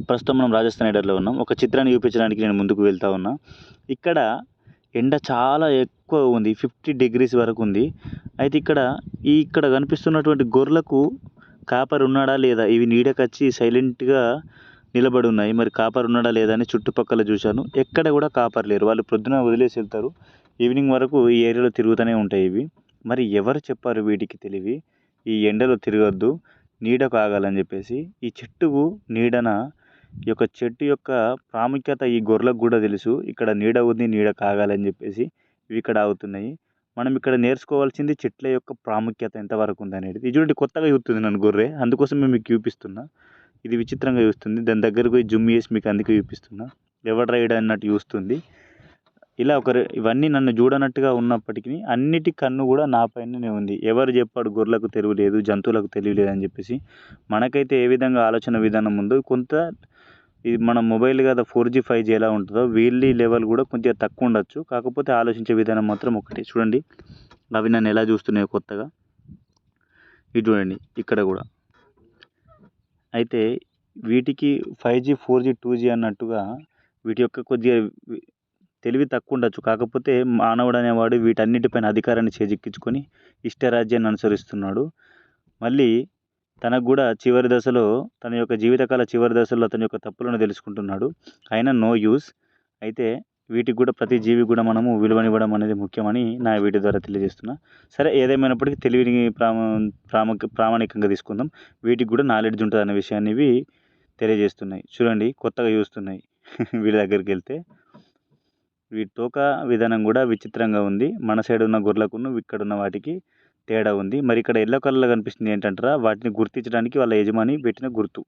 ప్రస్తుతం మనం రాజస్థాన్ ఎడర్లో ఉన్నాం. ఒక చిత్రాన్ని చూపించడానికి నేను ముందుకు వెళ్తా ఉన్నా. ఇక్కడ ఎండ చాలా ఎక్కువ ఉంది. ఫిఫ్టీ డిగ్రీస్ వరకు ఉంది. అయితే ఇక్కడ ఈ ఇక్కడ కనిపిస్తున్నటువంటి గొర్రెలకు కాపర్ ఉన్నాడా లేదా? ఇవి నీడకొచ్చి సైలెంట్గా నిలబడి ఉన్నాయి. మరి కాపర్ ఉన్నాడా లేదా అని చుట్టుపక్కల చూశాను. ఎక్కడ కూడా కాపర్ లేరు. వాళ్ళు ప్రొద్దున వదిలేసి వెళ్తారు. ఈవినింగ్ వరకు ఈ ఏరియాలో తిరుగుతూనే ఉంటాయి ఇవి. మరి ఎవరు చెప్పారు వీటికి తెలివి? ఈ ఎండలో తిరగొద్దు. నీడకు ఆగాలని చెప్పేసి ఈ చెట్టుకు నీడన ఈ యొక్క చెట్టు యొక్క ప్రాముఖ్యత ఈ గొర్రెలకు కూడా తెలుసు. ఇక్కడ నీడ ఉంది నీడ కాగాలని చెప్పేసి ఇవి ఇక్కడ ఆగుతున్నాయి. మనం ఇక్కడ నేర్చుకోవాల్సింది చెట్ల యొక్క ప్రాముఖ్యత ఎంతవరకు ఉంది అనేది. ఇది చూడండి కొత్తగా చూస్తుంది నన్ను గొర్రె. అందుకోసం మేము మీకు చూపిస్తున్నా. ఇది విచిత్రంగా చూస్తుంది. దాని దగ్గరకు పోయి జుమ్ చేసి మీకు అందుకే చూపిస్తున్నా. ఎవడ రైడ్ అన్నట్టు చూస్తుంది. ఇలా ఒక ఇవన్నీ నన్ను చూడనట్టుగా ఉన్నప్పటికీ అన్నిటి కన్ను కూడా నా పైననే ఉంది. ఎవరు చెప్పాడు గొర్రెలకు తెలివి లేదు జంతువులకు తెలివి అని చెప్పేసి. మనకైతే ఏ విధంగా ఆలోచన విధానం ఉందో కొంత ఇది మన మొబైల్ కదా ఫోర్ జీ ఫైవ్ జీ ఎలా ఉంటుందో వీళ్ళ లెవెల్ కూడా కొంచెం తక్కువ ఉండొచ్చు. కాకపోతే ఆలోచించే విధానం మాత్రం ఒకటి. చూడండి అవి నన్ను ఎలా చూస్తున్నాయో కొత్తగా. ఇది చూడండి ఇక్కడ కూడా. అయితే వీటికి five G four G two G అన్నట్టుగా వీటి యొక్క కొద్దిగా తెలివి తక్కువ ఉండొచ్చు. కాకపోతే మానవుడు అనేవాడు వీటన్నిటిపైన అధికారాన్ని చేజిక్కించుకొని ఇష్టరాజ్యాన్ని అనుసరిస్తున్నాడు. మళ్ళీ తనకు కూడా చివరి దశలో తన యొక్క జీవితకాల చివరి దశలో తన యొక్క తప్పులను తెలుసుకుంటున్నాడు. అయినా నో యూస్. అయితే వీటికి కూడా ప్రతి జీవి కూడా మనము విలువనివ్వడం అనేది ముఖ్యమని నా వీడియో ద్వారా తెలియజేస్తున్నా. సరే ఏదేమైనప్పటికీ తెలివిని ప్రామ ప్రాముఖ్య ప్రామాణికంగా తీసుకుందాం. వీటికి కూడా నాలెడ్జ్ ఉంటుంది అనే విషయాన్ని ఇవి తెలియజేస్తున్నాయి. చూడండి కొత్తగా చూస్తున్నాయి. వీళ్ళ దగ్గరికి వెళ్తే వీటి తోక విధానం కూడా విచిత్రంగా ఉంది. మన సైడ్ ఉన్న గొర్రెలకును ఇక్కడ ఉన్న వాటికి తేడా ఉంది. మరి ఇక్కడ ఎల్లో కలర్లో కనిపిస్తుంది ఏంటంటారా? వాటిని గుర్తించడానికి వాళ్ళ యజమాని పెట్టిన గుర్తు.